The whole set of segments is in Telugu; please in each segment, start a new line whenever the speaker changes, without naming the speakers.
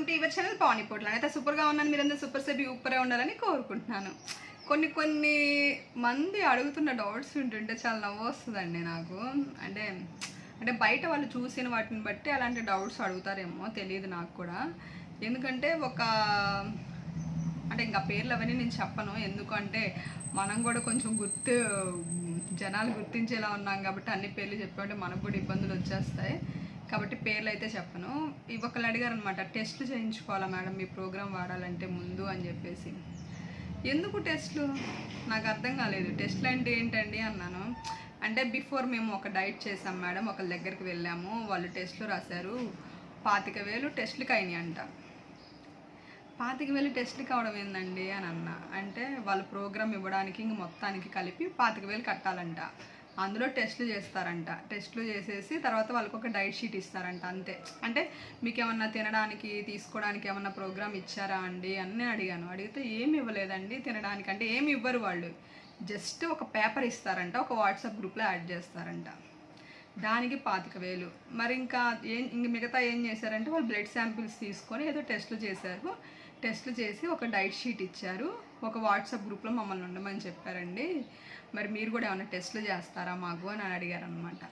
వెల్కమ్ టు యువర్ ఛానల్ పానీ అయితే సూపర్గా ఉన్నాను. మీరందరూ సూపర్ సేపు ఊపరే ఉండాలని కోరుకుంటున్నాను. కొన్ని కొన్ని మంది అడుగుతున్న డౌట్స్ ఉంటుంటే చాలా నవ్వు వస్తుందండి నాకు. అంటే అంటే బయట వాళ్ళు చూసిన వాటిని బట్టి అలాంటి డౌట్స్ అడుగుతారేమో తెలియదు నాకు కూడా. ఎందుకంటే ఒక అంటే ఇంకా పేర్లు అవన్నీ నేను చెప్పను. ఎందుకంటే మనం కూడా కొంచెం గుర్తు జనాలు గుర్తించేలా ఉన్నాం కాబట్టి అన్ని పేర్లు చెప్పామంటే మనకు కూడా ఇబ్బందులు వచ్చేస్తాయి. కాబట్టి పేర్లు అయితే చెప్పను ఒకళ్ళు అడిగారు అనమాట టెస్ట్లు చేయించుకోవాలా మేడం? మీ ప్రోగ్రామ్ వాడాలంటే ముందు అని చెప్పేసి. ఎందుకు టెస్ట్లు? నాకు అర్థం కాలేదు. టెస్ట్లు అంటే ఏంటండి? అన్నాను. అంటే బిఫోర్ మేము ఒక డైట్ చేసాం మేడం ఒకళ్ళ దగ్గరికి వెళ్ళాము. వాళ్ళు టెస్ట్లు రాశారు. పాతిక వేలు టెస్ట్లకు అయినాయి అంట పాతిక వేలు టెస్ట్లు కావడం ఏందండి? అని అన్న. అంటే వాళ్ళు ప్రోగ్రామ్ ఇవ్వడానికి ఇంక మొత్తానికి కలిపి పాతిక వేలు కట్టాలంట. అందులో టెస్ట్లు చేస్తారంట. టెస్ట్లు చేసేసి తర్వాత వాళ్ళకి ఒక డైట్ షీట్ ఇస్తారంట అంతే. అంటే మీకు ఏమన్నా తినడానికి తీసుకోవడానికి ఏమన్నా ప్రోగ్రామ్ ఇచ్చారా అండి అని నేను అడిగాను. అడిగితే ఏమి ఇవ్వలేదండి తినడానికి అంటే ఏమి ఇవ్వరు వాళ్ళు. జస్ట్ ఒక పేపర్ ఇస్తారంట ఒక వాట్సాప్ గ్రూప్లో యాడ్ చేస్తారంట. దానికి పాతిక వేలు. మరి ఇంకా ఏం ఇంక మిగతా ఏం చేశారంటే వాళ్ళు బ్లడ్ శాంపిల్స్ తీసుకొని ఏదో టెస్ట్లు చేశారు. టెస్ట్లు చేసి ఒక డైట్ షీట్ ఇచ్చారు. ఒక వాట్సాప్ గ్రూప్లో మమ్మల్ని ఉండమని చెప్పారండి. మరి మీరు కూడా ఏమైనా టెస్ట్లు చేస్తారా మాకు అని అడిగారు అనమాట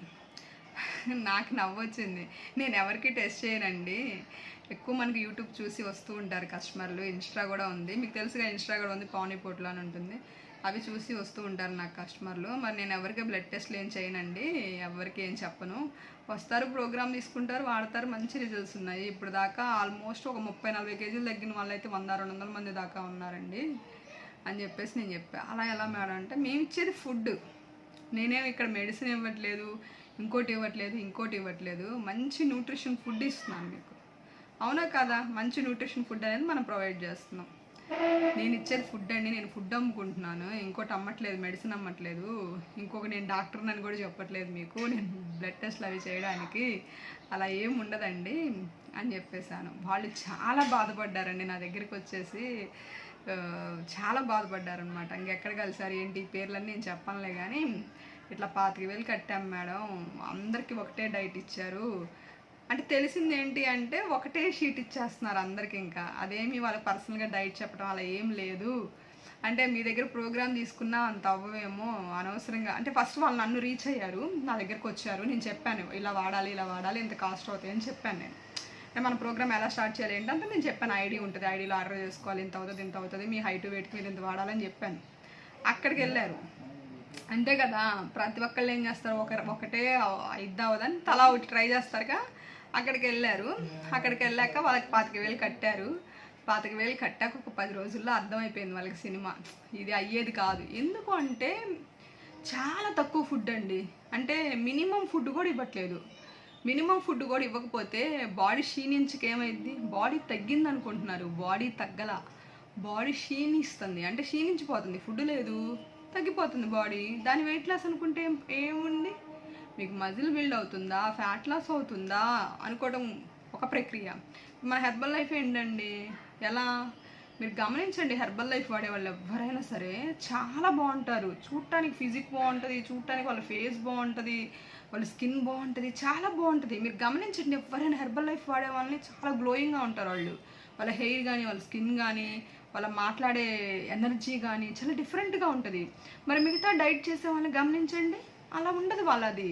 నాకు నవ్వొచ్చింది. నేను ఎవరికి టెస్ట్ చేయనండి. ఎక్కువ మనకి యూట్యూబ్ చూసి వస్తూ ఉంటారు కస్టమర్లు. ఇన్స్టా కూడా ఉంది. మీకు తెలుసుగా ఇన్స్టా కూడా ఉంది పానీపోట్లో అని ఉంటుంది. అవి చూసి వస్తూ ఉంటారు నాకు కస్టమర్లు. మరి నేను ఎవరికి బ్లడ్ టెస్ట్లు ఏం చేయనండి. ఎవరికి ఏం చెప్పను. వస్తారు ప్రోగ్రామ్ తీసుకుంటారు వాడతారు మంచి రిజల్ట్స్ ఉన్నాయి. ఇప్పుడు దాకా ఆల్మోస్ట్ ఒక ముప్పై నలభై కేజీలు తగ్గిన వాళ్ళైతే వంద రెండు వందల మంది దాకా ఉన్నారండి అని చెప్పేసి నేను చెప్పా. అలా ఎలా మేడం అంటే మేము ఇచ్చేది ఫుడ్ నేనేం ఇక్కడ మెడిసిన్ ఇవ్వట్లేదు ఇంకోటి ఇవ్వట్లేదు ఇంకోటి ఇవ్వట్లేదు. మంచి న్యూట్రిషన్ ఫుడ్ ఇస్తున్నాను మీకు. అవునా కదా? మంచి న్యూట్రిషన్ ఫుడ్ అనేది మనం ప్రొవైడ్ చేస్తున్నాం. నేను ఇచ్చేది ఫుడ్ అండి నేను ఫుడ్ అమ్ముకుంటున్నాను. ఇంకోటి అమ్మట్లేదు మెడిసిన్ అమ్మట్లేదు. ఇంకొక నేను డాక్టర్ని అని కూడా చెప్పట్లేదు మీకు. నేను బ్లడ్ టెస్ట్లు అవి చేయడానికి అలా ఏం ఉండదండి అని చెప్పేశాను. వాళ్ళు చాలా బాధపడ్డారండి నా దగ్గరికి వచ్చేసి. చాలా బాధపడ్డారనమాట ఇంకెక్కడ కలిసారు ఏంటి? పేర్లన్నీ నేను చెప్పనులే కానీ ఇట్లా పాతిక వేలు కట్టాం మేడం. అందరికీ ఒకటే డైట్ ఇచ్చారు. అంటే తెలిసింది ఏంటి అంటే ఒకటే షీట్ ఇచ్చేస్తున్నారు అందరికి ఇంకా. అదేమి వాళ్ళ పర్సనల్గా డైట్ చెప్పడం అలా ఏం లేదు. అంటే మీ దగ్గర ప్రోగ్రామ్ తీసుకున్నా అంత అవ్వవేమో అనవసరంగా. అంటే ఫస్ట్ వాళ్ళు నన్ను రీచ్ అయ్యారు. నా దగ్గరకు వచ్చారు. నేను చెప్పాను ఇలా వాడాలి ఇలా వాడాలి ఇంత కాస్ట్ అవుతాయి అని చెప్పాను నేను. అంటే మన ప్రోగ్రామ్ ఎలా స్టార్ట్ చేయాలి ఏంటంటే నేను చెప్పాను ఐడి ఉంటుంది ఐడీలో ఆర్డర్ చేసుకోవాలి ఇంత అవుతుంది ఇంత అవుతుంది మీ హైట్ వెయిట్కి మీరు ఇంత వాడాలని చెప్పాను. అక్కడికి వెళ్ళారు. అంతే కదా ప్రతి ఒక్కళ్ళు ఏం చేస్తారు? ఒక ఒకటే ఇద్దావదని తలా ఒకటి ట్రై చేస్తారుగా అక్కడికి వెళ్ళారు. అక్కడికి వెళ్ళాక వాళ్ళకి పాతిక వేలు కట్టారు. పాతిక వేలు కట్టాక ఒక పది రోజుల్లో అర్థమైపోయింది వాళ్ళకి సినిమా. ఇది అయ్యేది కాదు. ఎందుకు అంటే చాలా తక్కువ ఫుడ్ అండి. అంటే మినిమం ఫుడ్ కూడా ఇవ్వట్లేదు. మినిమం ఫుడ్ కూడా ఇవ్వకపోతే బాడీ క్షీణించకేమైంది? బాడీ తగ్గింది అనుకుంటున్నారు బాడీ తగ్గల. బాడీ క్షీణిస్తుంది. అంటే క్షీణించిపోతుంది. ఫుడ్ లేదు. తగ్గిపోతుంది బాడీ. దాని వెయిట్ లాస్ అనుకుంటే ఏముంది? మీకు మజిల్ బిల్డ్ అవుతుందా? ఫ్యాట్ లాస్ అవుతుందా? అనుకోవడం ఒక ప్రక్రియ. మన హెర్బల్ లైఫ్ ఏంటండి? ఎలా? మీరు గమనించండి హెర్బల్ లైఫ్ వాడే వాళ్ళు ఎవరైనా సరే చాలా బాగుంటారు. చూడటానికి ఫిజిక్ బాగుంటుంది చూడటానికి వాళ్ళ ఫేస్ బాగుంటుంది వాళ్ళ స్కిన్ బాగుంటుంది చాలా బాగుంటుంది. మీరు గమనించండి ఎవరైనా హెర్బల్ లైఫ్ వాడే వాళ్ళని చాలా గ్లోయింగ్గా ఉంటారు వాళ్ళు. వాళ్ళ హెయిర్ కానీ వాళ్ళ స్కిన్ కానీ వాళ్ళ మాట్లాడే ఎనర్జీ కానీ చాలా డిఫరెంట్గా ఉంటుంది. మరి మిగతా డైట్ చేసే వాళ్ళని గమనించండి. అలా ఉండదు వాళ్ళది.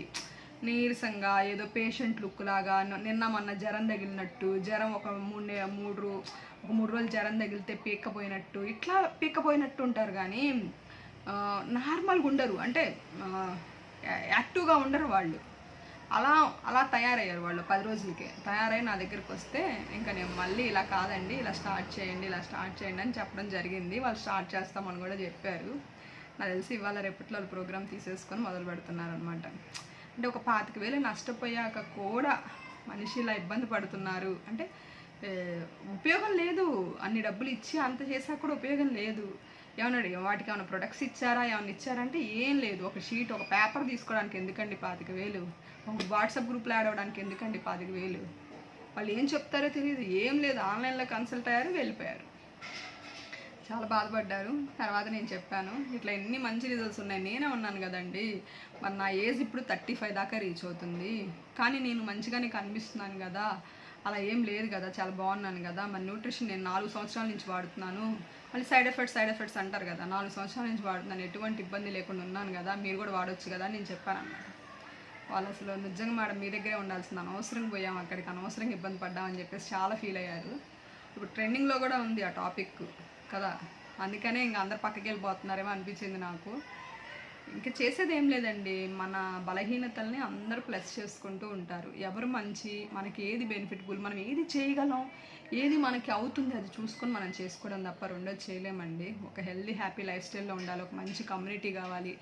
నీరసంగా ఏదో పేషెంట్ లుక్ లాగా నిన్న మొన్న జ్వరం తగిలినట్టు జ్వరం ఒక మూడు మూడు ఒక మూడు రోజులు జ్వరం తగిలితే పీక్కపోయినట్టు ఇట్లా పీక్కపోయినట్టు ఉంటారు కానీ నార్మల్గా ఉండరు. అంటే యాక్టివ్గా ఉండరు వాళ్ళు. అలా అలా తయారయ్యారు వాళ్ళు పది రోజులకే. తయారై నా దగ్గరికి వస్తే ఇంకా నేను మళ్ళీ ఇలా కాదండి ఇలా స్టార్ట్ చేయండి ఇలా స్టార్ట్ చేయండి అని చెప్పడం జరిగింది. వాళ్ళు స్టార్ట్ చేస్తామని కూడా చెప్పారు. నాకు తెలిసి ఇవాళ రేపట్లో వాళ్ళు ప్రోగ్రామ్ తీసేసుకొని మొదలు పెడుతున్నారు అనమాట అంటే ఒక పాతిక వేలు నష్టపోయాక కూడా మనిషి ఇలా ఇబ్బంది పడుతున్నారు. అంటే ఉపయోగం లేదు. అన్ని డబ్బులు ఇచ్చి అంత చేశాక కూడా ఉపయోగం లేదు. ఏమన్నా వాటికి ఏమైనా ప్రొడక్ట్స్ ఇచ్చారా? ఏమైనా ఇచ్చారంటే ఏం లేదు. ఒక షీట్ ఒక పేపర్ తీసుకోవడానికి ఎందుకండి పాతిక వేలు? ఒక వాట్సాప్ గ్రూప్లో యాడ్ అవ్వడానికి ఎందుకండి పాతిక వేలు? వాళ్ళు ఏం చెప్తారో తెలియదు ఏం లేదు. ఆన్లైన్లో కన్సల్ట్ అయ్యారు వెళ్ళిపోయారు. చాలా బాధపడ్డారు. తర్వాత నేను చెప్పాను ఇట్లా ఎన్ని మంచి రిజల్ట్స్ ఉన్నాయి. నేనే ఉన్నాను కదండి. మరి నా ఏజ్ ఇప్పుడు థర్టీ ఫైవ్ దాకా రీచ్ అవుతుంది. కానీ నేను మంచిగానే కనిపిస్తున్నాను కదా. అలా ఏం లేదు కదా. చాలా బాగున్నాను కదా. మరి న్యూట్రిషన్ నేను నాలుగు సంవత్సరాల నుంచి వాడుతున్నాను. మళ్ళీ సైడ్ ఎఫెక్ట్స్ సైడ్ ఎఫెక్ట్స్ అంటారు కదా. నాలుగు సంవత్సరాల నుంచి వాడుతున్నాను. ఎటువంటి ఇబ్బంది లేకుండా ఉన్నాను కదా. మీరు కూడా వాడొచ్చు కదా నేను చెప్పాను అన్నమాట వాళ్ళు అసలు నిజంగా మేడం మీ దగ్గరే ఉండాల్సింది అనవసరంగా పోయాం. అక్కడికి అనవసరంగా ఇబ్బంది పడ్డామని చెప్పేసి చాలా ఫీల్ అయ్యారు. ఇప్పుడు ట్రెండింగ్లో కూడా ఉంది ఆ టాపిక్ కదా? అందుకనే ఇంకా అందరు పక్కకి వెళ్ళిపోతున్నారేమో అనిపించింది నాకు. ఇంకా చేసేది ఏం లేదండి. మన బలహీనతల్ని అందరూ ప్లస్ చేసుకుంటూ ఉంటారు. ఎవరు మంచి మనకి ఏది బెనిఫిట్ఫుల్ మనం ఏది చేయగలం ఏది మనకి అవుతుంది అది చూసుకొని మనం చేసుకోవడం తప్ప రెండోది చేయలేమండి. ఒక హెల్దీ హ్యాపీ లైఫ్ స్టైల్లో ఉండాలి. ఒక మంచి కమ్యూనిటీ కావాలి.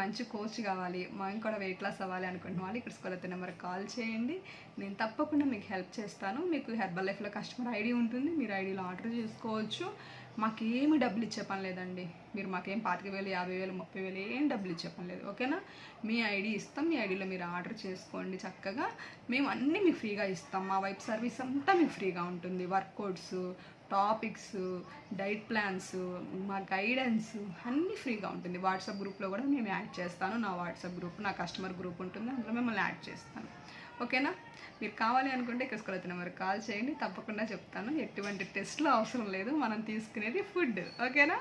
మంచి కోచ్ కావాలి మేము కూడా వెయిట్ లాస్ అవ్వాలి అనుకుంటున్న వాళ్ళు ఇక్కడ స్కూల్ నెంబర్కి కాల్ చేయండి. నేను తప్పకుండా మీకు హెల్ప్ చేస్తాను. మీకు హెర్బల్ లైఫ్లో కస్టమర్ ఐడి ఉంటుంది మీరు ఐడీలో ఆర్డర్ చేసుకోవచ్చు. మాకేమి డబ్బులు ఇచ్చే పని లేదండి. మీరు మాకేం పాతిక వేలు యాభై వేలు ముప్పై వేలు ఏం డబ్బులు ఇచ్చే పని లేదు ఓకేనా మీ ఐడి ఇస్తాం మీ ఐడిలో మీరు ఆర్డర్ చేసుకోండి చక్కగా. మేము అన్నీ మీకు ఫ్రీగా ఇస్తాం. మా వైపు సర్వీస్ అంతా మీకు ఫ్రీగా ఉంటుంది. వర్కౌట్స్ టాపిక్స్ డైట్ ప్లాన్స్ మా గైడెన్స్ అన్నీ ఫ్రీగా ఉంటుంది. వాట్సాప్ గ్రూప్లో కూడా మేము యాడ్ చేస్తాను. నా వాట్సాప్ గ్రూప్ నా కస్టమర్ గ్రూప్ ఉంటుంది. అందులో మిమ్మల్ని యాడ్ చేస్తాను. ఓకేనా? మీరు కావాలి అనుకుంటే ఇక్కడ వచ్చిన నెంబర్ కాల్ చేయండి. తప్పకుండా చెప్తాను. ఎటువంటి టెస్ట్లు అవసరం లేదు. మనం తీసుకునేది ఫుడ్ ఓకేనా?